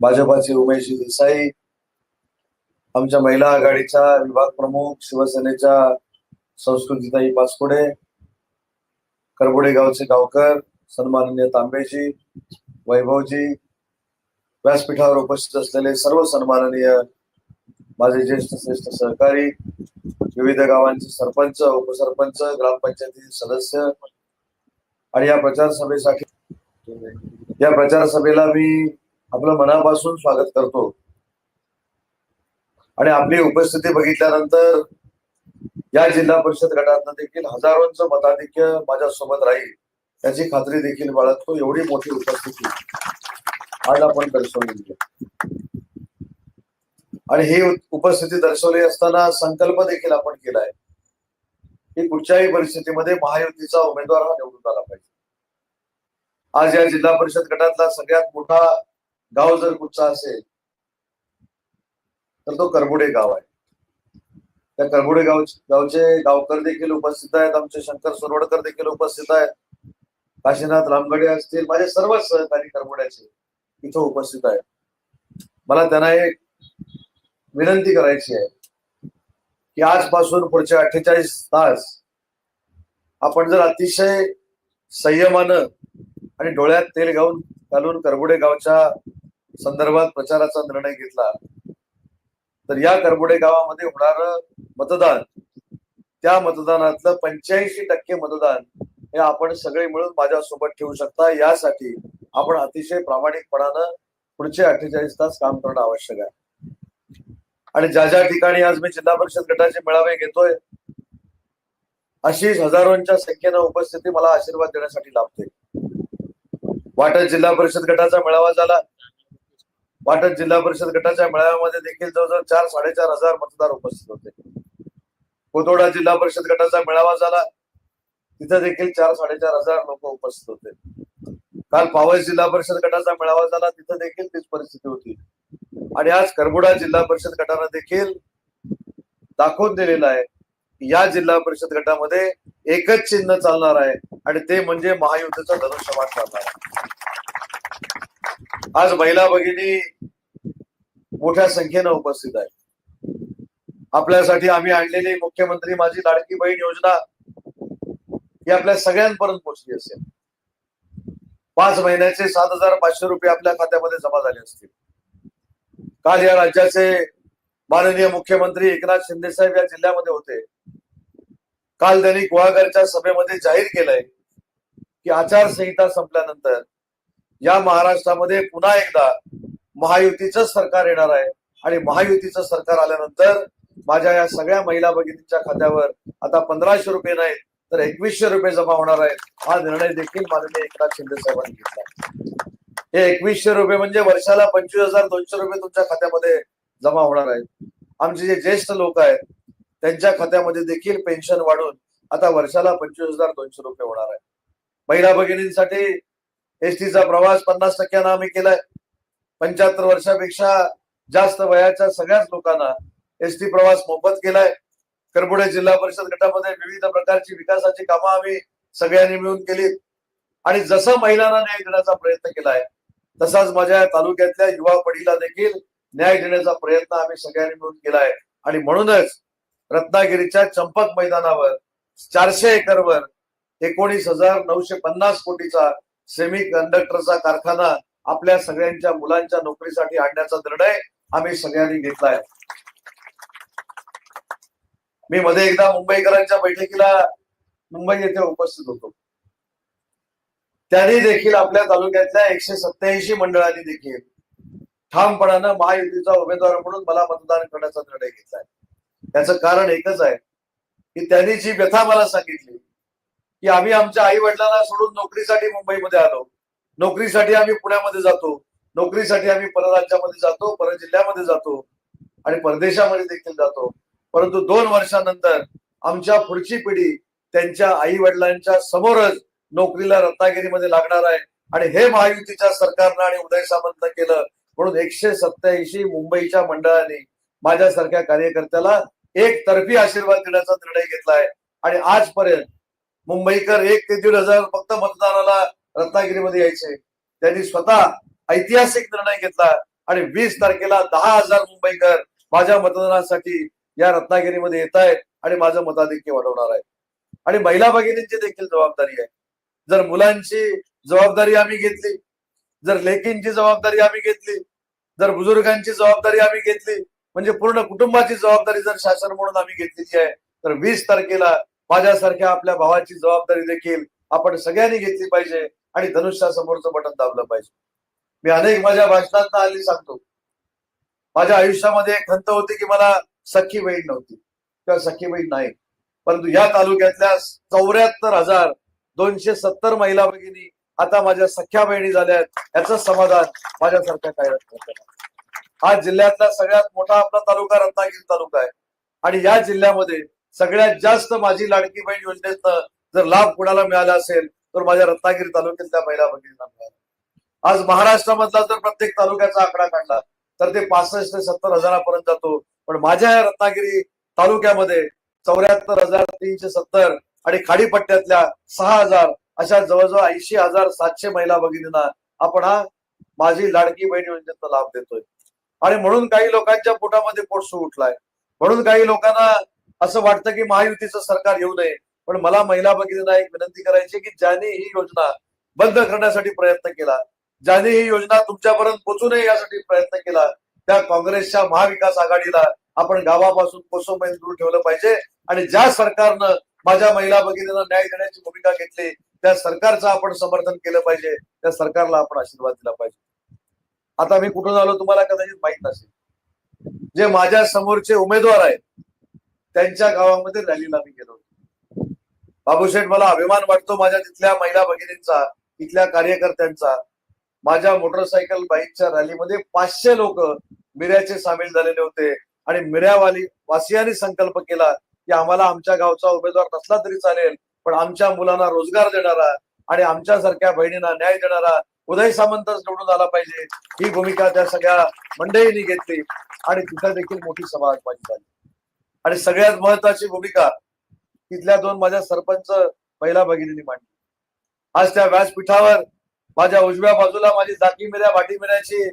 भाजपाचे उमेश देसाई आमच्या महिला आघाडीच्या विभाग प्रमुख शिवसेनेच्या संस्कृतीताई पाचपुडे करबोडे गावचे गावकर सन्माननीय तांबेजी वैभवजी व्यासपीठावर उपस्थित असलेले सर्व सन्माननीय माझे ज्येष्ठ श्रेष्ठ सहकारी विविध गावांचे सरपंच उपसरपंच ग्रामपंचायतीचे सदस्य आणि या प्रचार सभेसाठी या प्रचार सभेला मी आपलं मनापासून स्वागत करतो. आणि आपली उपस्थिती बघितल्यानंतर या जिल्हा परिषद गटातनं देखील हजारोंचं मताधिक्य माझ्यासोबत राहील त्याची खात्री देखील बाळगतो. एवढी मोठी उपस्थिती आज आपण दर्शवली आणि ही उपस्थिती दर्शवली असताना संकल्प देखील आपण केलाय की कुठच्याही परिस्थितीमध्ये महायुतीचा उमेदवार हा निवडून आला पाहिजे. आज या जिल्हा परिषद गटातला सगळ्यात मोठा गाव जर कुठचा असेल तर तो करबुडे गाव आहे. त्या करबुडे गाव गावचे गावकर देखील उपस्थित आहेत आमचे शंकर सुरवडकर देखील उपस्थित आहेत. काशीनाथ रामगडे असतील माझे सर्वच सहकारी करबुड्याचे इथं उपस्थित आहेत. मला त्यांना एक विनंती करायची आहे की आजपासून पुढचे अठ्ठेचाळीस तास आपण जर अतिशय संयमानं आणि डोळ्यात तेल घालून घालून करबुडे गावच्या संदर्भात प्रचाराचा निर्णय घेतला तर या करबोडे गावामध्ये होणार मतदान. त्या मतदानातलं पंच्याऐंशी टक्के मतदान हे आपण सगळे मिळून माझ्यासोबत ठेवू शकता. यासाठी आपण अतिशय प्रामाणिकपणानं पुढचे अठ्ठेचाळीस तास काम करणं आवश्यक आहे. आणि ज्या ज्या ठिकाणी आज मी जिल्हा परिषद गटाचे मेळावे घेतोय अशीच हजारोंच्या संख्येनं उपस्थिती मला आशीर्वाद देण्यासाठी लाभते. वाटत जिल्हा परिषद गटाचा मेळावा झाला. वाटत जिल्हा परिषद गटाच्या मेळाव्यामध्ये देखील जवळजवळ चार साडेचार हजार मतदार उपस्थित होते. कोथोडा जिल्हा परिषद गटाचा मेळावा झाला. तिथे देखील चार साडेचार हजार लोक उपस्थित होते. काल पावस जिल्हा परिषद गटाचा मेळावा झाला. तिथे देखील तीच परिस्थिती होती. आणि आज करबुडा जिल्हा परिषद गटानं देखील दाखवून दिलेलं आहे की या जिल्हा परिषद गटामध्ये एकच चिन्ह चालणार आहे. आणि ते म्हणजे महायुद्धाचा धनुष्यवाद चालणार आहे. आज महिला भगिनी मोठ्या संख्येनं उपस्थित आहे आपल्यासाठी आम्ही आणलेली मुख्यमंत्री माझी लाडकी बहीण योजना ही आपल्या सगळ्यांपर्यंत पोहोचली असेल. पाच महिन्याचे सात हजार पाचशे रुपये आपल्या खात्यामध्ये जमा झाले असतील. काल या राज्याचे माननीय मुख्यमंत्री एकनाथ शिंदे साहेब या जिल्ह्यामध्ये होते. काल त्यांनी गुहागरच्या सभेमध्ये जाहीर केलंय की आचारसंहिता संपल्यानंतर या महाराष्ट्रामध्ये पुन्हा एकदा महायुतीचं सरकार येणार आहे. आणि महायुतीचं सरकार आल्यानंतर माझ्या या सगळ्या महिला भगिनींच्या खात्यावर आता पंधराशे रुपये नाही तर एकवीसशे रुपये जमा होणार आहेत. हा निर्णय देखील माननीय एकनाथ शिंदे साहेबांनी घेतला हे एकवीसशे रुपये म्हणजे वर्षाला पंचवीस हजार दोनशे रुपये तुमच्या खात्यामध्ये जमा होणार आहेत. आमचे जे ज्येष्ठ लोक आहेत त्यांच्या खात्यामध्ये देखील पेन्शन वाढून आता वर्षाला पंचवीस हजार दोनशे रुपये होणार आहे महिला भगिनींसाठी एसटीचा प्रवास पन्नास टक्क्यानं आम्ही केलाय. पंच्याहत्तर वर्षापेक्षा जास्त वयाच्या सगळ्याच लोकांना एसटी प्रवास मोफत केलाय. करबुडे जिल्हा परिषद गटामध्ये विविध प्रकारची विकासाची कामं आम्ही सगळ्यांनी मिळून केली आणि जसं महिलांना न्याय देण्याचा प्रयत्न केलाय तसाच माझ्या तालुक्यातल्या युवा पिढीला देखील न्याय देण्याचा प्रयत्न आम्ही सगळ्यांनी मिळून केलाय. आणि म्हणूनच रत्नागिरीच्या चंपक मैदानावर चारशे एकरवर एकोणीस हजार नऊशे पन्नास कोटीचा सेमी कंडक्टरचा कारखाना आपल्या सगळ्यांच्या मुलांच्या नोकरीसाठी आणण्याचा निर्णय आम्ही सगळ्यांनी घेतलाय मी मध्ये एकदा मुंबईकरांच्या बैठकीला मुंबई येथे उपस्थित होतो. त्यांनी देखील आपल्या तालुक्यातल्या एकशे सत्याऐंशी मंडळांनी देखील ठामपणानं महायुतीचा उमेदवार म्हणून मला मतदान करण्याचा निर्णय घेतलाय त्याचं कारण एकच आहे की त्यांनी जी व्यथा मला सांगितली की आम्ही आमच्या आई वडिलांना सोडून नोकरीसाठी मुंबईमध्ये आलो. नोकरीसाठी आम्ही पुण्यामध्ये जातो. नोकरीसाठी आम्ही परराज्यामध्ये जातो परजिल्ह्यामध्ये जातो आणि परदेशामध्ये देखील जातो. परंतु दोन वर्षानंतर आमच्या पुढची पिढी त्यांच्या आई वडिलांच्या समोरच नोकरीला रत्नागिरीमध्ये लागणार आहे आणि हे महायुतीच्या सरकारनं आणि उदय सामंत केलं म्हणून एकशे सत्याऐंशी मुंबईच्या मंडळाने माझ्यासारख्या कार्यकर्त्याला एक तर्फी आशीर्वाद देण्याचा निर्णय घेतलाय. आणि आजपर्यंत मुंबईकर एक ते दीड हजार फक्त मतदानाला रत्नागिरीमध्ये यायचे. त्यांनी स्वतः ऐतिहासिक निर्णय घेतला आणि वीस तारखेला दहा हजार मुंबईकर माझ्या मतदानासाठी या रत्नागिरीमध्ये येत आहेत आणि माझं मताधिक्य वाढवणार आहे आणि महिला भगिनींची देखील जबाबदारी आहे. जर मुलांची जबाबदारी आम्ही घेतली जर लेकींची जबाबदारी आम्ही घेतली जर बुजुर्गांची जबाबदारी आम्ही घेतली म्हणजे पूर्ण कुटुंबाची जबाबदारी जर शासन म्हणून आम्ही घेतलेली आहे तर वीस तारखेला माझ्यासारख्या आपल्या भावाची जबाबदारी देखील आपण सगळ्यांनी घेतली पाहिजे आणि धनुष्या समोरचं बटन दाबलं पाहिजे. मी अनेक माझ्या भाषणांना आली सांगतो. माझ्या आयुष्यामध्ये एक खंत होती की मला सख्खी बहीण नव्हती. किंवा सख्खी बहीण नाही. परंतु या तालुक्यातल्या चौऱ्याहत्तर हजार दोनशे सत्तर महिला भगिनी आता माझ्या सख्या बहिणी झाल्या आहेत. याचं समाधान माझ्यासारख्या काय हा जिल्ह्यातला सगळ्यात मोठा आपला तालुका रत्नागिरी तालुका आहे. आणि या जिल्ह्यामध्ये सगळ्यात जास्त माझी लाडकी बहीण योजनेतनं जर लाभ कुणाला मिळाला असेल तर माझ्या रत्नागिरी तालुक्यातल्या महिला भगिनींना मिळाला. आज महाराष्ट्रामधला जर प्रत्येक तालुक्याचा आकडा काढला तर ते पासष्ट ते सत्तर हजारापर्यंत जातो. पण माझ्या या रत्नागिरी तालुक्यामध्ये चौऱ्याहत्तर हजार तीनशे सत्तर आणि खाडीपट्ट्यातल्या सहा हजार अशा जवळजवळ ऐंशी हजार सातशे महिला भगिनींना आपण हा माझी लाडकी बहीण योजनेचा लाभ देतोय. आणि म्हणून काही लोकांच्या पोटामध्ये पोटसू उठलाय. म्हणून काही लोकांना असं वाटतं की महायुतीचं सरकार येऊ नये. पण मला महिला भगिनींना एक विनंती करायची की ज्याने ही योजना बंद करण्यासाठी प्रयत्न केला ज्याने ही योजना तुमच्यापर्यंत पोचू नये यासाठी प्रयत्न केला त्या काँग्रेसच्या महाविकास आघाडीला आपण गावापासून कोसोमैल दूर ठेवलं पाहिजे. आणि ज्या सरकारनं माझ्या महिला भगिनींना न्याय देण्याची भूमिका घेतली त्या सरकारचं आपण समर्थन केलं पाहिजे त्या सरकारला आपण आशीर्वाद दिला पाहिजे. आता मी कुठून आलो तुम्हाला कदाचित माहीत नसेल. जे माझ्या समोरचे उमेदवार आहेत त्यांच्या गावामध्ये रॅलीला मी गेलो होतो. बाबूशेठ मला अभिमान वाटतो माझ्या तिथल्या महिला भगिनींचा तिथल्या कार्यकर्त्यांचा. माझ्या मोटरसायकल बाईकच्या रॅलीमध्ये पाचशे लोक मिऱ्याचे सामील झालेले होते. आणि मिऱ्यावाली वासियांनी संकल्प केला की आम्हाला आमच्या गावचा उमेदवार नसला तरी चालेल पण आमच्या मुलांना रोजगार देणारा आणि आमच्यासारख्या बहिणींना न्याय देणारा उदय सामंतच निवडून आला पाहिजे ही भूमिका त्या सगळ्या मंडळींनी घेतली. आणि तिथं देखील मोठी सभा माझी झाली. आणि सगळ्यात महत्वाची भूमिका तिथल्या दोन माझ्या सरपंच महिला भगिनींनी मांडली. आज त्या व्यासपीठावर माझ्या उजव्या बाजूला माझी जाकी मिऱ्या भाटी मिऱ्याची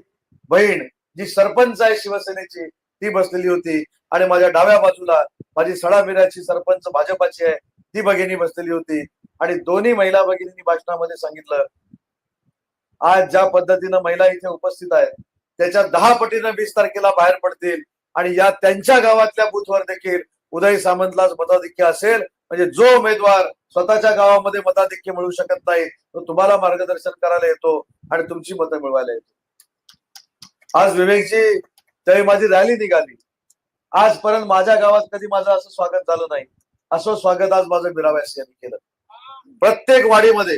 बहीण जी सरपंच आहे शिवसेनेची ती बसलेली होती. आणि माझ्या डाव्या बाजूला माझी सडा मिऱ्याची सरपंच भाजपाची आहे ती भगिनी बसलेली होती. आणि दोन्ही महिला भगिनींनी भाषणामध्ये सांगितलं आज ज्या पद्धतीनं महिला इथे उपस्थित आहेत त्याच्या दहा पटीनं वीस तारखेला बाहेर पडतील. आणि या त्यांच्या गावातल्या बुथवर देखील उदय सामंतलाच मताधिक्य असेल. म्हणजे जो उमेदवार स्वतःच्या गावामध्ये मताधिक्य मिळू शकत नाही तो तुम्हाला मार्गदर्शन करायला येतो आणि तुमची मतं मिळवायला येतो. आज विवेकजी त्यावेळी माझी रॅली निघाली. आजपर्यंत माझ्या गावात कधी माझं असं स्वागत झालं नाही. असं स्वागत आज माझं मिराव्यास यांनी केलं. प्रत्येक वाडीमध्ये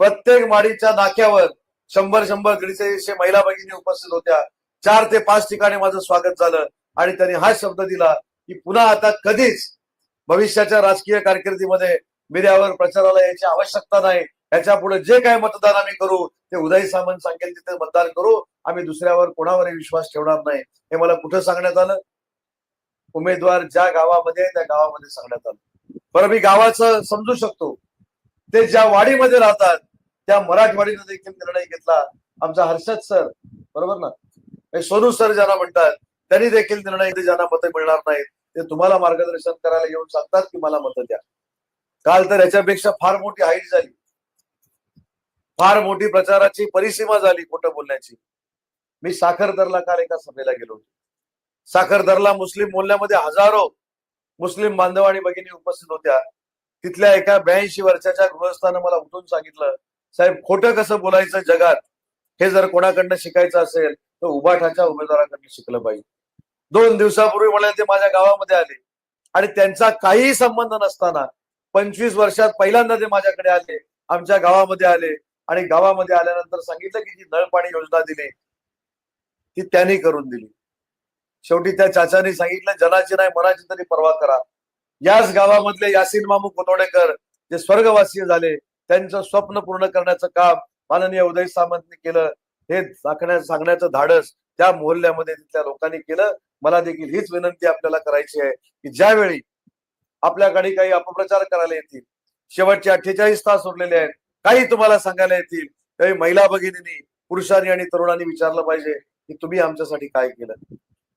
प्रत्येक वाडीच्या नाक्यावर शंभर शंभर दीडशे महिला भगिनी उपस्थित होत्या. चार ते पाच ठिकाणी माझं स्वागत झालं आणि त्यांनी हा शब्द दिला की पुन्हा आता कधीच भविष्याच्या राजकीय कारकिर्दीमध्ये मिऱ्यावर प्रचाराला याची आवश्यकता नाही. याच्यापुढे जे काय मतदान आम्ही करू ते उदय सामंत सांगेल तिथे मतदान करू. आम्ही दुसऱ्यावर कोणावरही विश्वास ठेवणार नाही. हे मला कुठं सांगण्यात आलं? उमेदवार ज्या गावामध्ये त्या गावामध्ये सांगण्यात आलं. बरं मी गावाचं समजू शकतो. ते ज्या वाडीमध्ये राहतात त्या मराठवाडीनं देखील निर्णय घेतला. आमचा हर्षद सर बरोबर ना? सोनू सर ज्यांना म्हणतात त्यांनी देखील निर्णय ज्यांना मतं मिळणार नाहीत ते तुम्हाला मार्गदर्शन करायला येऊन सांगतात की मला मतं द्या. काल तर याच्यापेक्षा फार मोठी हाईट झाली. फार मोठी प्रचाराची परिसीमा झाली खोटं बोलण्याची. मी साखरदरला काल एका सभेला गेलो होतो. साखरदरला मुस्लिम मोहल्ल्यामध्ये हजारो मुस्लिम बांधव आणि भगिनी उपस्थित होत्या. तिथल्या एका ब्याऐंशी वर्षाच्या गृहस्थानं मला उठून सांगितलं साहेब खोटं कसं बोलायचं जगात? हे जर कोणाकडनं शिकायचं असेल तर उभाठाच्या उमेदवाराकडनं शिकलं पाहिजे. दोन दिवसापूर्वी म्हणाले ते माझ्या गावामध्ये आले. आणि त्यांचा काहीही संबंध नसताना पंचवीस वर्षात पहिल्यांदा ते माझ्याकडे आले. आमच्या गावामध्ये आले. आणि गावामध्ये आल्यानंतर सांगितलं की जी नळपाणी योजना दिली ती त्यांनी करून दिली. शेवटी त्या चाचांनी सांगितलं जनाची नाही मनाची तरी पर्वा करा. याच गावामधले यासीन मामू कोतोडेकर जे स्वर्गवासी झाले त्यांचं स्वप्न पूर्ण करण्याचं काम माननीय उदय सामंतने केलं. हे सांगण्या सांगण्याचं धाडस त्या मोहल्ल्यामध्ये तिथल्या लोकांनी केलं. मला देखील हीच विनंती आपल्याला करायची आहे की ज्यावेळी आपल्याकडे काही अपप्रचार करायला येतील शेवटचे अठ्ठेचाळीस तास उरलेले आहेत काही तुम्हाला सांगायला येतील त्यावेळी महिला भगिनींनी पुरुषांनी आणि तरुणांनी विचारलं पाहिजे की तुम्ही आमच्यासाठी काय केलं?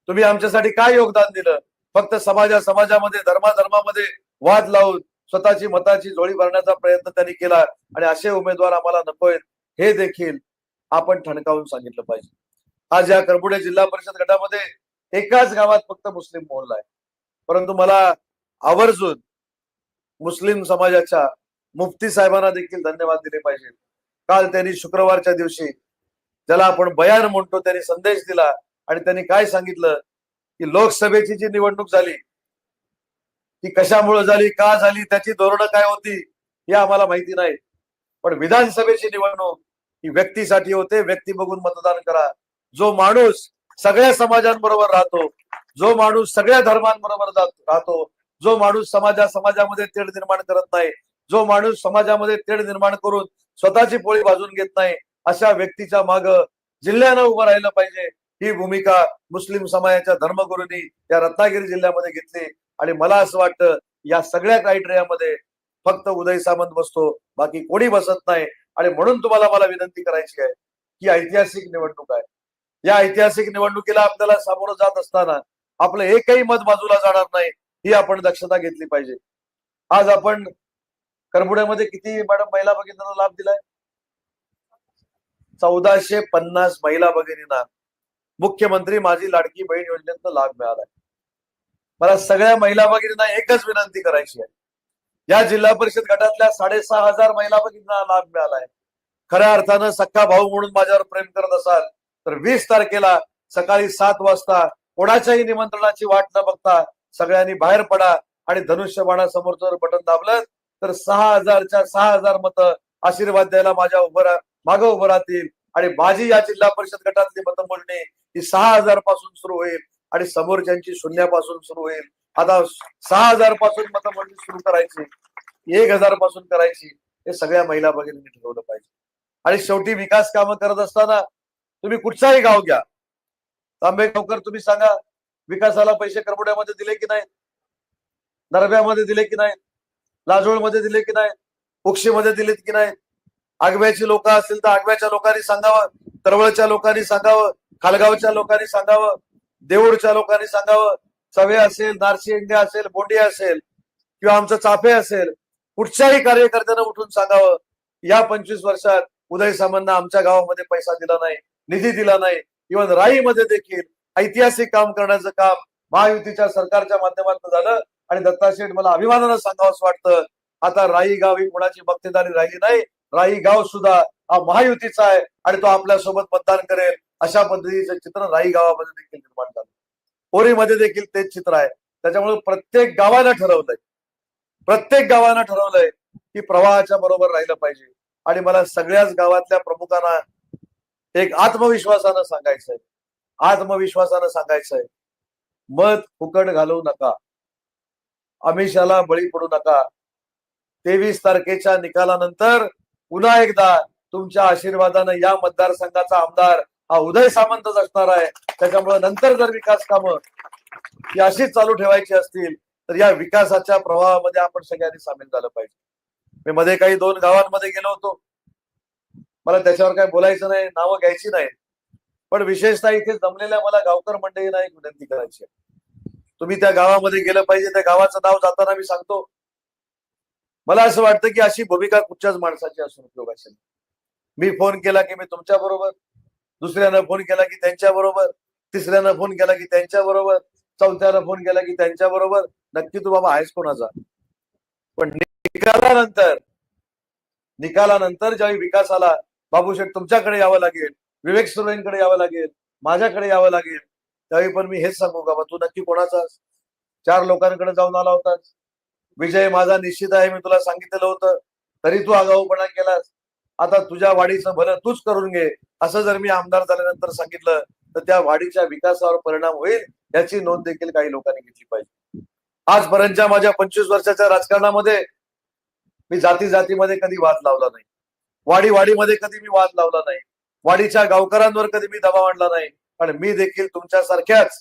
तुम्ही आमच्यासाठी काय योगदान दिलं? फक्त समाजा समाजामध्ये धर्माधर्मामध्ये वाद लावून स्वतःची मताची जोडी भरण्याचा प्रयत्न त्यांनी केला आणि असे उमेदवार आम्हाला नकोय हे देखील आपण ठणकावून सांगितलं पाहिजे. आज या करबुडे जिल्हा परिषद गटामध्ये एकाच गावात फक्त मुस्लिम मोहल्ला आहे. परंतु मला आवर्जून मुस्लिम समाजाच्या मुफ्ती साहेबांना देखील धन्यवाद दिले पाहिजे. काल त्यांनी शुक्रवारच्या दिवशी ज्याला आपण बयान म्हणतो त्यांनी संदेश दिला आणि त्यांनी काय सांगितलं की लोकसभेची जी निवडणूक झाली ती कशामुळे झाली का झाली त्याची धोरणं काय होती हे आम्हाला माहिती नाही. पण विधानसभेची निवडणूक ही व्यक्तीसाठी होते. व्यक्ती बघून मतदान करा. जो माणूस सगळ्या समाजांबरोबर राहतो जो माणूस सगळ्या धर्मांबरोबर राहतो जो माणूस समाजा समाजामध्ये तेढ निर्माण करत नाही जो माणूस समाजामध्ये तेढ निर्माण करून स्वतःची पोळी भाजून घेत नाही अशा व्यक्तीच्या माग जिल्ह्यानं उभं राहिलं पाहिजे. ही भूमिका मुस्लिम समाजाच्या धर्मगुरूंनी या रत्नागिरी जिल्ह्यामध्ये घेतली आणि मला असं वाटतं या सगळ्या क्रायटेरियामध्ये फक्त उदय सामंत बसतो. बाकी कोणी बसत नाही. आणि म्हणून तुम्हाला मला विनंती करायची आहे की ऐतिहासिक निवडणूक आहे. या ऐतिहासिक निवडणुकीला आपल्याला सामोरं जात असताना आपलं एकही मत बाजूला जाणार नाही ही आपण दक्षता घेतली पाहिजे. आज आपण करबुड्यामध्ये किती मॅडम महिला भगिनींना लाभ दिलाय? चौदाशे पन्नास महिला भगिनींना मुख्यमंत्री माझी लाडकी बहीण योजनेतनं लाभ मिळालाय. मला सगळ्या महिला भगिनींना एकच विनंती करायची आहे. या जिल्हा परिषद गटातल्या साडेसहा हजार महिला भगिनींना लाभ मिळालाय. खऱ्या अर्थानं सख्खा भाऊ म्हणून माझ्यावर प्रेम करत असाल तर वीस तारखेला सकाळी सात वाजता कोणाच्याही निमंत्रणाची वाट न बघता सगळ्यांनी बाहेर पडा आणि धनुष्यबाणासमोर जर बटन दाबलं तर सहा हजारच्या सहा हजार मतं आशीर्वाद द्यायला माझ्या उभं मागं उभं राहतील. आणि माझी या जिल्हा परिषद गटातली मतमोजणी ही सहा हजारपासून सुरू होईल आणि समोरच्यांची शून्यापासून सुरू होईल. आता सहा हजारपासून मतमोजणी सुरू करायची एक हजारपासून करायची हे सगळ्या महिला भगिनींनी ठरवलं पाहिजे. आणि शेवटी विकास कामं करत असताना तुम्ही कुठचाही गाव घ्या. तांबेगावकर तुम्ही सांगा विकासाला पैसे करबुड्यामध्ये दिले की नाही नरब्यामध्ये दिले की नाही लाजोळमध्ये दिले की नाही उक्षीमध्ये दिलेत की नाही आगव्याची लोक असतील तर आगव्याच्या लोकांनी सांगावं तरवळच्या लोकांनी सांगावं खालगावच्या लोकांनी सांगावं देऊळच्या लोकांनी सांगावं चवे असेल नारशिंगे असेल बोंडी असेल किंवा आमचं चाफे असेल कुठच्याही कार्यकर्त्यांना उठून सांगावं या पंचवीस वर्षात उदय सामंतनं आमच्या गावामध्ये पैसा दिला नाही निधी दिला नाही इव्हन राईमध्ये देखील ऐतिहासिक काम करण्याचं काम महायुतीच्या सरकारच्या माध्यमातून झालं आणि दत्ता शेठ मला अभिमानानं सांगावं असं वाटतं. आता राई गाव ही कोणाची बक्तेदारी राहिली नाही राई गाव सुद्धा हा महायुतीचा आहे आणि तो आपल्यासोबत मतदान करेल अशा पद्धतीचं चित्र राई गावामध्ये देखील निर्माण झालं. होरीमध्ये देखील तेच चित्र आहे. त्याच्यामुळे प्रत्येक गावानं ठरवलंय. प्रत्येक गावानं ठरवलंय की प्रवाहाच्या बरोबर राहिलं पाहिजे. आणि मला सगळ्याच गावातल्या प्रमुखांना एक आत्मविश्वासानं सांगायचंय. आत्मविश्वासानं सांगायचंय. मत फुकट घालवू नका. अमिषाला बळी पडू नका. तेवीस तारखेच्या निकालानंतर पुन्हा एकदा तुमच्या आशीर्वादानं या मतदारसंघाचा आमदार हा उदय सामंतच असणार आहे. त्याच्यामुळे नंतर जर विकास कामं ही अशीच चालू ठेवायची असतील तर या विकासाच्या प्रवाहामध्ये आपण सगळ्यांनी सामील झालं पाहिजे. मी मध्ये काही दोन गावांमध्ये गेलो होतो. मला त्याच्यावर काय बोलायचं नाही नावं घ्यायची नाही. पण विशेषतः इथे जमलेल्या मला गावकर मंडळींना एक विनंती करायची आहे. तुम्ही त्या गावामध्ये गेलं पाहिजे त्या गावाचं नाव जाताना मी सांगतो. मला असं वाटतं की अशी भूमिका कुठच्याच माणसाची असून उपयोगाची असेल मी फोन केला की मी तुमच्या बरोबर. दुसऱ्यानं फोन केला की त्यांच्या बरोबर तिसऱ्यानं फोन केला की त्यांच्या बरोबर चौथ्यानं फोन केला की त्यांच्या बरोबर. नक्की तू बाबा आहेस कोणाचा? पण निकालानंतर निकालानंतर ज्यावेळी विकास आला बाबूशेठ तुमच्याकडे यावं लागेल विवेक सुरेंकडे यावं लागेल माझ्याकडे यावं लागेल त्यावेळी पण मी हेच सांगू का बा तू नक्की कोणाचाच चार लोकांकडे जाऊन आला होतास. विजय माझा निश्चित आहे मी तुला सांगितलेलं होतं तरी तू आगाऊपणा केलास. आता तुझ्या वाढीचं भलं तूच करून घे. असं जर मी आमदार झाल्यानंतर सांगितलं तर त्या वाढीच्या विकासावर परिणाम होईल याची नोंद देखील काही लोकांनी घेतली पाहिजे. आजपर्यंतच्या माझ्या पंचवीस वर्षाच्या राजकारणामध्ये मी जाती जातीमध्ये कधी वाद लावला नाही. वाडी वाडीमध्ये कधी मी वाद लावला नाही. वाडीच्या गावकऱ्यांवर कधी मी दबाव आणला नाही. पण मी देखील तुमच्यासारख्याच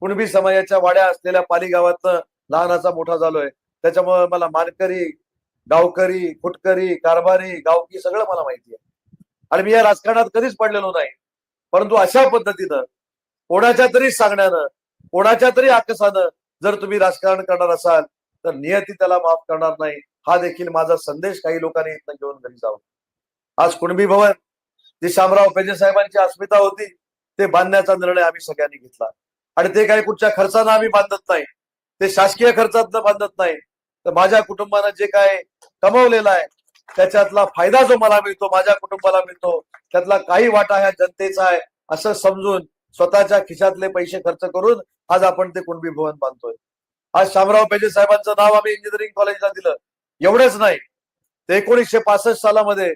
कुणबी समाजाच्या वाड्या असलेल्या पाली गावातनं लहानाचा मोठा झालोय. त्याच्यामुळे मला मानकरी गावकरी फुटकरी कारभारी गावकी सगळं मला माहिती आहे. आणि मी या राजकारणात कधीच पडलेलो नाही. परंतु अशा पद्धतीनं कोणाच्या तरी सांगण्यानं कोणाच्या तरी आकसानं जर तुम्ही राजकारण करणार असाल तर नियती त्याला माफ करणार नाही. हा देखील माझा संदेश काही लोकांनी इथनं घेऊन घरी जावं आज कुणबी भवन जी शामराव पेजे साहेबांची अस्मिता होती ते बांधण्याचा निर्णय आम्ही सगळ्यांनी घेतला. आणि ते काही कुठच्या खर्चानं आम्ही बांधत नाही. ते शासकीय खर्चातनं बांधत नाही. तर माझ्या कुटुंबानं जे काय कमवलेलं आहे त्याच्यातला फायदा जो मला मिळतो माझ्या कुटुंबाला मिळतो त्यातला काही वाटा ह्या जनतेचा आहे असं समजून स्वतःच्या खिशातले पैसे खर्च करून आज आपण ते कुणबी भवन बांधतोय. आज शामराव पेजे साहेबांचं नाव आम्ही इंजिनिअरिंग कॉलेजला दिलं. एवढंच नाही. ते एकोणीसशे पासष्ट सालामध्ये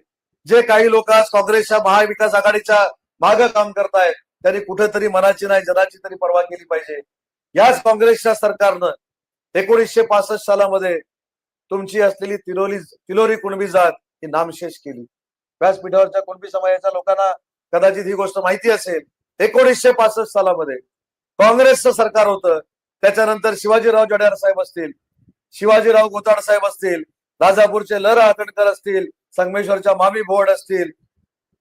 जे काही लोक आज काँग्रेसच्या महाविकास आघाडीच्या मागं काम करतायत त्यांनी कुठेतरी मनाची नाही जनाची तरी परवानगी केली पाहिजे. याच काँग्रेसच्या सरकारनं एकोणीसशे पासष्ट सालामध्ये तुमची असलेली तिलोरी तिलोरी कुणबी जात ही नामशेष केली. व्यासपीठावरच्या कुणबी समाजाच्या लोकांना कदाचित ही गोष्ट माहिती असेल. एकोणीसशे पासष्ट सालामध्ये काँग्रेसचं सरकार होतं. त्याच्यानंतर शिवाजीराव जडेर साहेब असतील शिवाजीराव गोताड साहेब असतील राजापूरचे लर आकणकर असतील संगमेश्वरच्या मामी भोड असतील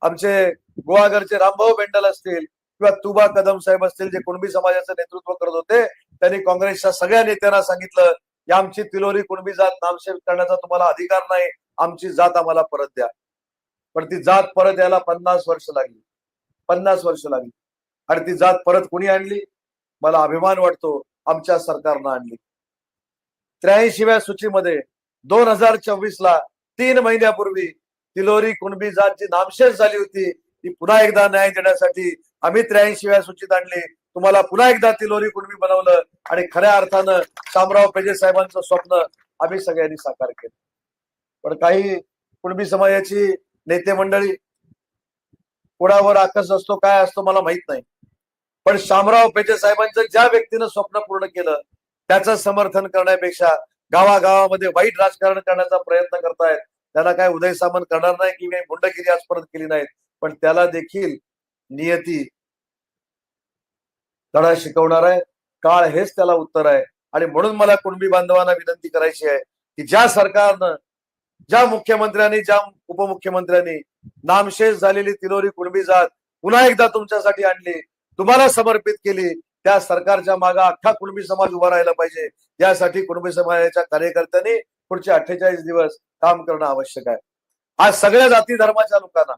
आमचे गुहागरचे रामभाऊ बेंडल असतील किंवा तुबा कदम साहेब असतील जे कुणबी समाजाचं नेतृत्व करत होते त्यांनी काँग्रेसच्या सगळ्या नेत्यांना सांगितलं की आमची तिलोरी कुणबी जात नामशेष करण्याचा तुम्हाला अधिकार नाही आमची जात आम्हाला परत द्या. पण ती जात परत यायला पन्नास वर्ष लागली. पन्नास वर्ष लागली. आणि ती जात परत कुणी आणली? मला अभिमान वाटतो आमच्या सरकारनं आणली. त्र्याऐंशीव्या सूचीमध्ये दोन हजार चोवीस ला तीन महिन्यापूर्वी तिलोरी कुणबी जात जी नामशेष झाली होती ती पुन्हा एकदा न्याय देण्यासाठी आम्ही त्र्याऐंशीव्या सूचीत आणली. तुम्हाला पुन्हा एकदा तिलोरी कुणबी बनवलं आणि खऱ्या अर्थानं शामराव पेजे साहेबांचं स्वप्न आम्ही सगळ्यांनी साकार केलं. पण काही कुणबी समाजाची नेते मंडळी कुणावर आकस असतो काय असतो मला माहीत नाही. पण शामराव पेजे साहेबांचं ज्या व्यक्तीनं स्वप्न पूर्ण केलं त्याचं समर्थन करण्यापेक्षा गावागावामध्ये वाईट राजकारण करण्याचा प्रयत्न करतायत त्याला काय उदय सामंत करणार नाही की काही गुंडगिरी आजपर्यंत केली नाहीत. पण त्याला देखील नियती धडा शिकवणार आहे. काळ हेच त्याला उत्तर आहे. आणि म्हणून मला कुणबी बांधवांना विनंती करायची आहे की ज्या सरकारनं ज्या मुख्यमंत्र्यांनी ज्या उपमुख्यमंत्र्यांनी नामशेष झालेली तिलोरी कुणबी जात पुन्हा एकदा तुमच्यासाठी आणली तुम्हाला समर्पित केली त्या सरकारच्या मागे अख्खा कुणबी समाज उभा राहायला पाहिजे. यासाठी कुणबी समाजाच्या कार्यकर्त्यांनी पुढचे अठ्ठेचाळीस दिवस काम करणं आवश्यक आहे. आज सगळ्या जाती धर्माच्या लोकांना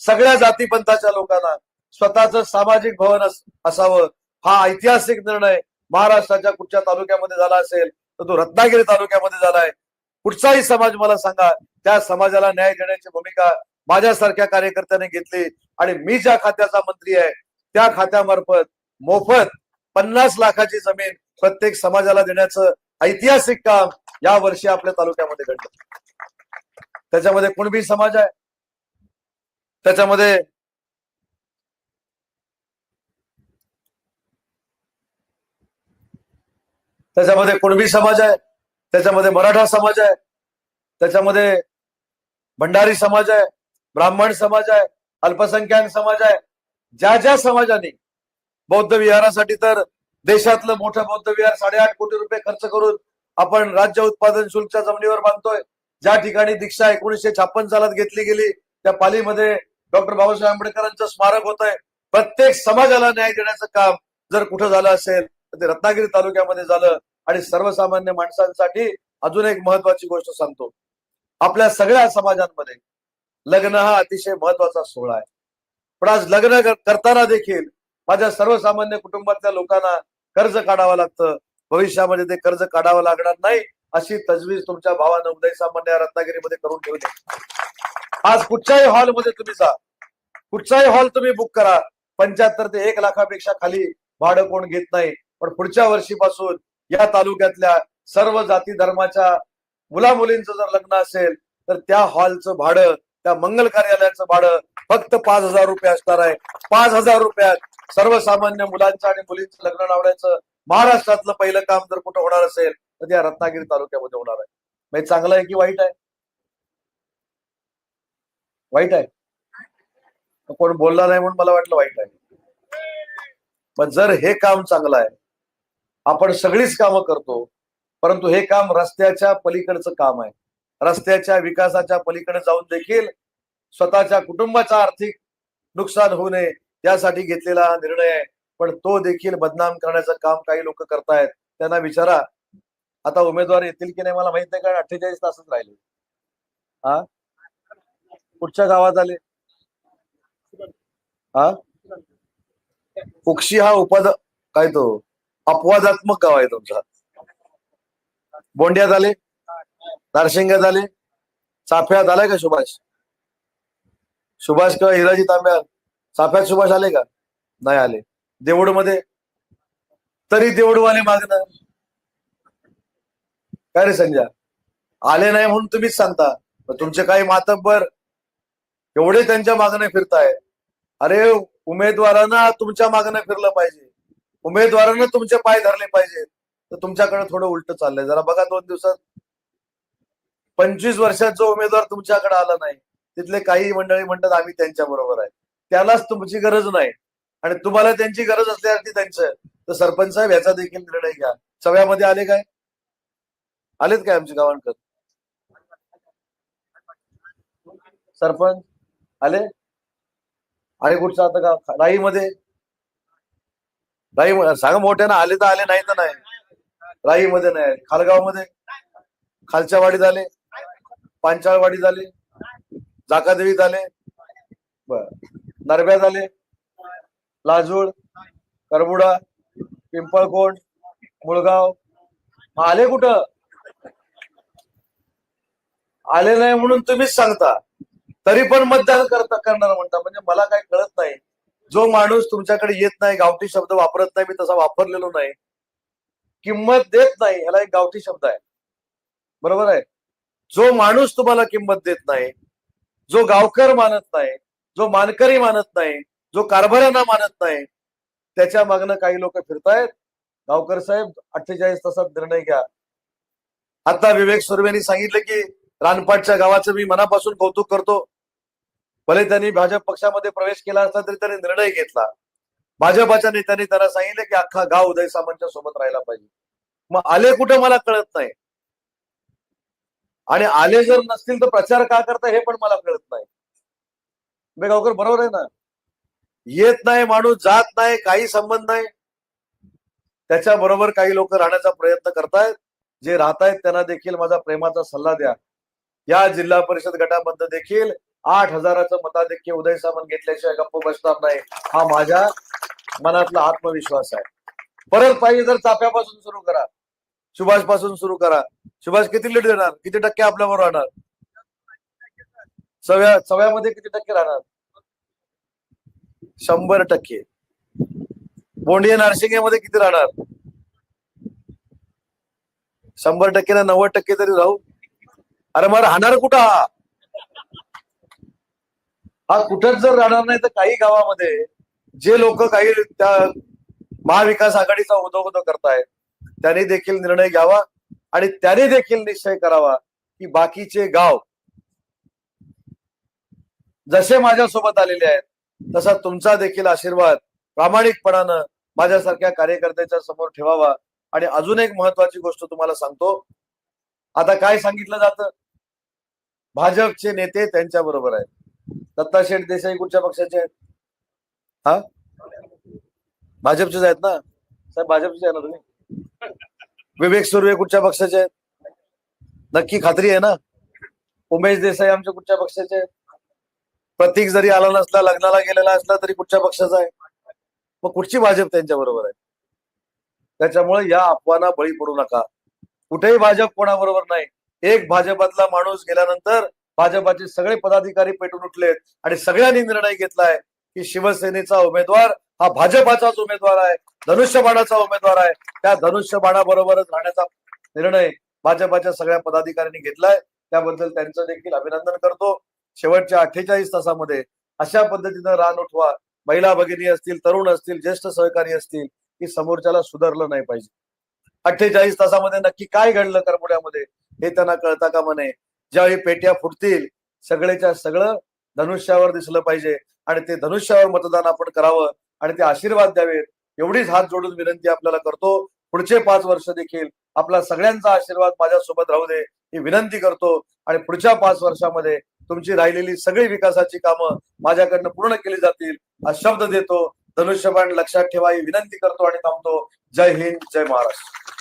सगळ्या जातीपंथाच्या लोकांना स्वतःच सामाजिक भवन असावं. हा ऐतिहासिक निर्णय महाराष्ट्राच्या कुठच्या तालुक्यामध्ये झाला असेल तर तो रत्नागिरी तालुक्यामध्ये झालाय कुठचाही समाज मला सांगा त्या समाजाला न्याय देण्याची भूमिका माझ्यासारख्या कार्यकर्त्याने घेतली आणि मी ज्या खात्याचा मंत्री आहे त्या खात्यामार्फत मोफत पन्नास लाखाची जमीन प्रत्येक समाजाला देण्याचं ऐतिहासिक काम या वर्षी आपल्या तालुक्यामध्ये घडलं. त्याच्यामध्ये कुणबी समाज आहे. त्याच्यामध्ये त्याच्यामध्ये कुणबी समाज आहे. त्याच्यामध्ये मराठा समाज आहे. त्याच्यामध्ये भंडारी समाज आहे. ब्राह्मण समाज आहे. अल्पसंख्याक समाज आहे. ज्या ज्या समाजाने बौद्ध विहारासाठी तर देशातलं मोठं बौद्ध विहार साडेआठ कोटी रुपये खर्च करून आपण राज्य उत्पादन शुल्कच्या जमिनीवर बांधतोय. ज्या ठिकाणी दीक्षा एकोणीसशे छप्पन सालात घेतली गेली त्या पालीमध्ये डॉक्टर बाबासाहेब आंबेडकरांचं स्मारक होत आहे प्रत्येक समाजाला न्याय देण्याचं काम जर कुठं झालं असेल तर ते रत्नागिरी तालुक्यामध्ये झालं आणि सर्वसामान्य माणसांसाठी अजून एक महत्वाची गोष्ट सांगतो. आपल्या सगळ्या समाजांमध्ये लग्न हा अतिशय महत्त्वाचा सोहळा आहे. पण आज लग्न करताना देखील माझ्या सर्वसामान्य कुटुंबातल्या लोकांना कर्ज काढावं लागतं. भविष्यामध्ये ते कर्ज काढावं लागणार नाही अशी तजवीज तुमच्या भावानं उदय सामान्य रत्नागिरीमध्ये करून ठेवली. आज कुठच्याही हॉलमध्ये तुम्ही जा. कुठचाही हॉल तुम्ही बुक करा. पंच्याहत्तर ते एक लाखापेक्षा खाली भाडं कोण घेत नाही. पण पुढच्या वर्षीपासून या तालुक्यातल्या सर्व जाती धर्माच्या मुला मुलींचं जर लग्न असेल तर त्या हॉलचं भाडं त्या मंगल कार्यालयाचं भाडं फक्त पाच हजार रुपये असणार आहे. पाच हजार रुपयात सर्वसामान्य मुलांचं आणि मुलींचं लग्न लावण्याचं महाराष्ट्रातलं पहिलं काम जर कुठं होणार असेल तर त्या रत्नागिरी तालुक्यामध्ये होणार आहे. म्हणजे चांगलं आहे की वाईट आहे? वाईट आहे? कोण बोलला नाही म्हणून मला वाटलं वाईट आहे. पण जर हे काम चांगलं आहे आपण सगळीच कामं करतो परंतु हे काम रस्त्याच्या पलीकडचं काम आहे. रस्त्याच्या विकासाच्या पलीकडे जाऊन देखील स्वतःच्या कुटुंबाचा आर्थिक नुकसान होऊ नये त्यासाठी घेतलेला हा निर्णय आहे. पण तो देखील बदनाम करण्याचं काम काही लोक करतायत. त्यांना विचारा आता उमेदवार येतील की नाही मला माहीत नाही कारण अठ्ठेचाळीस तासच राहिले. हा कुठच्या गावात आले? हा उक्षी हा उपाद काय तो? अपवादात्मक गाव आहे तुमचा. बोंड्यात आले? नारशिंगात आले? चाफ्यात आलाय का सुभाष? सुभाष किंवा हिराजी तांब्यात? चाफ्यात सुभाष आले का? नाही आले. देवडमध्ये तरी देवडवाले मागणं. काय रे संजय आले नाही म्हणून तुम्हीच सांगता. तुमचे काही मातब्बर एवढे त्यांच्या मागणे फिरताय. अरे उमेदवारांना तुमच्या मागणं फिरलं पाहिजे. उमेदवारांना तुमचे पाय धरले पाहिजे. तर तुमच्याकडे थोडं उलट चाललंय. जरा बघा दोन दिवसात. पंचवीस वर्षात जो उमेदवार तुमच्याकडे आला नाही तिथले काही मंडळी म्हणतात आम्ही त्यांच्या बरोबर आहे. त्यालाच तुमची गरज नाही. आणि तुम्हाला त्यांची गरज असल्यासाठी त्यांचं. तर सरपंच साहेब याचा देखील निर्णय घ्या. सगळ्यामध्ये आले काय? आलेत काय आमचे गावांकर सरपंच आले? आणि कुठचं आता का राईमध्ये? राई सांगा मोठ्यानं आले तर आले नाही तर नाही. राईमध्ये नाही. आले. खालगावमध्ये? खालच्या वाडीत आले पांचाळवाडीत आले जाकादेवीत आले बर. नरब्यात आले लाजूळ करबुडा पिंपळकोंड मुळगाव. आले कुठं? आले नाही म्हणून तुम्हीच सांगता. तरी पण मतदान करता करणार म्हणता. म्हणजे मला काय कळत नाही. जो माणूस तुमच्याकडे येत नाही गावठी शब्द वापरत नाही मी तसा वापरलेलो नाही. किंमत देत नाही ह्याला एक गावठी शब्द आहे. बरोबर आहे? जो माणूस तुम्हाला किंमत देत नाही जो गावकर मानत नाही जो मानकरी मानत नाही जो कारभाऱ्यांना मानत नाही त्याच्या मागणं काही लोक फिरतायत. गावकर साहेब अठ्ठेचाळीस तासात निर्णय घ्या. आता विवेक सुर्वेनी सांगितलं की रानपाटच्या गावाचं मी मनापासून कौतुक करतो. भले त्यांनी भाजप पक्षामध्ये प्रवेश केला असला तरी त्यांनी निर्णय घेतला. भाजपाच्या नेत्यांनी त्यांना सांगितलं की अख्खा गाव उदय सामंतच्या सोबत राहायला पाहिजे. मग आले कुठे मला कळत नाही. आणि आले जर नसतील तर प्रचार का करता हे पण मला कळत नाही. गावकर बरोबर आहे ना? येत नाही माणूस जात नाही काही संबंध नाही. त्याच्या बरोबर काही लोक राहण्याचा प्रयत्न करतायत. जे राहतायत त्यांना देखील माझा प्रेमाचा सल्ला द्या. या जिल्हा परिषद गटामध्ये देखील आठ हजाराचं मताधिक्य उदय सामंत घेतल्याशिवाय गप्प बसणार नाही. हा माझ्या मनातला आत्मविश्वास आहे. परत पाहिजे तर चाप्यापासून सुरू करा. सुभाषपासून सुरू करा. सुभाष किती लीड देणार? किती टक्के आपल्यावर राहणार? सव्या सव्यामध्ये किती टक्के राहणार? शंभर टक्के. बोंडिया नारशिंगेमध्ये किती राहणार? शंभर टक्के ना नव्वद टक्के तरी राहू. अरे मग राहणार कुठं हा? हा कुठंच जर राहणार नाही तर काही गावामध्ये जे लोक काही त्या महाविकास आघाडीचा उदो करतायत त्यांनी देखील निर्णय घ्यावा आणि त्याने देखील निश्चय करावा की बाकीचे गाव जसे माझ्यासोबत आलेले आहेत तसा तुमचा देखील आशीर्वाद प्रामाणिकपणानं माझ्यासारख्या कार्यकर्त्याच्या समोर ठेवावा. आणि अजून एक महत्वाची गोष्ट तुम्हाला सांगतो. आता काय सांगितलं जातं? भाजपचे नेते त्यांच्या बरोबर आहेत. दत्ता शेठ देसाई कुठच्या पक्षाचे आहेत? हा? भाजपचेच आहेत ना? साहेब भाजपचे आहे ना तुम्ही? विवेक सुर्वे कुठच्या पक्षाचे आहेत? नक्की खात्री आहे ना? उमेश देसाई आमच्या कुठच्या पक्षाचे आहेत? प्रतीक जरी आला नसला लग्नाला गेलेला असला तरी कुठच्या पक्षाचा आहे? मग कुठची भाजप त्यांच्या बरोबर आहे? त्याच्यामुळे या अफवांना बळी पडू नका. कुठेही भाजप कोणाबरोबर नाही. एक भाजपातला माणूस गेल्यानंतर भाजपाचे सगळे पदाधिकारी पेटून उठलेत आणि सगळ्यांनी निर्णय घेतलाय की शिवसेनेचा उमेदवार हा भाजपाचाच उमेदवार आहे धनुष्यबाणाचा उमेदवार आहे. त्या धनुष्यबाणाबरोबरच राहण्याचा निर्णय भाजपाच्या सगळ्या पदाधिकाऱ्यांनी घेतलाय. त्याबद्दल त्यांचं देखील अभिनंदन करतो. शेवटच्या अठ्ठेचाळीस तासामध्ये अशा पद्धतीनं रान उठवा. महिला भगिनी असतील तरुण असतील ज्येष्ठ सहकारी असतील की समोरच्याला सुधारलं नाही पाहिजे. अठ्ठेचाळीस तासामध्ये नक्की काय घडलं करमुड्यामध्ये हे त्यांना कळता का म्हणे ज्यावेळी पेट्या फुटतील सगळेच्या सगळं धनुष्यावर दिसलं पाहिजे आणि ते धनुष्यावर मतदान आपण करावं आणि ते आशीर्वाद द्यावेत. एवढीच हात जोडून विनंती आपल्याला करतो. पुढचे पाच वर्ष देखील आपला सगळ्यांचा आशीर्वाद माझ्यासोबत राहू दे. ही विनंती करतो आणि पुढच्या पाच वर्षामध्ये तुमची राहिलेली सगळी विकासाची कामं माझ्याकडनं पूर्ण केली जातील. हा शब्द देतो. धनुष्यबाण लक्षात ठेवा ही विनंती करतो आणि थांबतो. जय हिंद जय महाराष्ट्र.